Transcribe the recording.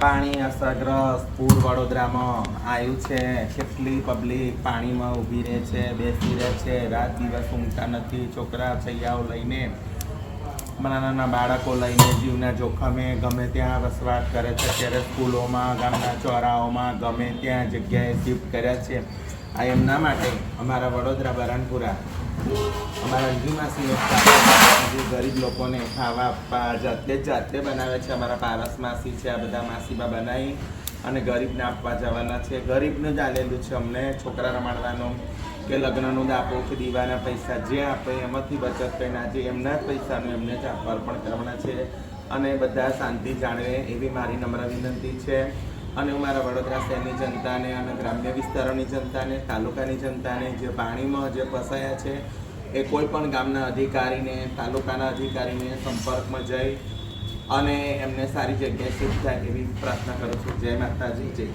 પાણી અસરગ્રસ્ત પૂર વડોદરામાં આવ્યું છે. કેટલી પબ્લિક પાણીમાં ઊભી રહે છે, બેસી રહે છે, રાત દિવસ ઊંઘતા નથી, છોકરા છૈયાઓ લઈને, નાના નાના બાળકો લઈને જીવના જોખમે ગમે ત્યાં વસવાટ કરે છે. ત્યારે સ્કૂલોમાં, ગામના ચોરાઓમાં ગમે ત્યાં જગ્યાએ શિફ્ટ કર્યા છે. આ એમના માટે અમારા વડોદરા બરણપુરા અમારા અંજુમાસી ગરીબ લોકોને ખાવા આપવા જાતે જાતે બનાવે છે. અમારા પારસ માસી છે, આ બધા માસીબા બનાવી અને ગરીબને આપવા જવાના છે. ગરીબનું જ આલેલું છે અમને, છોકરા રમાડવાનું કે લગ્નનું દાપો કે દીવાના પૈસા જે આપે એમાંથી બચત કરીને આજે એમના જ પૈસાનું એમને જ આપવા અર્પણ કરવાના છે. અને બધા શાંતિ જાળવે એવી મારી નમ્ર વિનંતી છે. અને હું મારા વડોદરા શહેરની જનતાને અને ગ્રામ્ય વિસ્તારોની જનતાને, તાલુકાની જનતાને જે પાણીમાં જે ફસાયા છે એ કોઈ પણ ગામના અધિકારીને, તાલુકાના અધિકારીને સંપર્કમાં જઈ અને એમને સારી જગ્યાએ શિફ્ટ થાય એવી પ્રાર્થના કરું છું. જય માતાજી, જય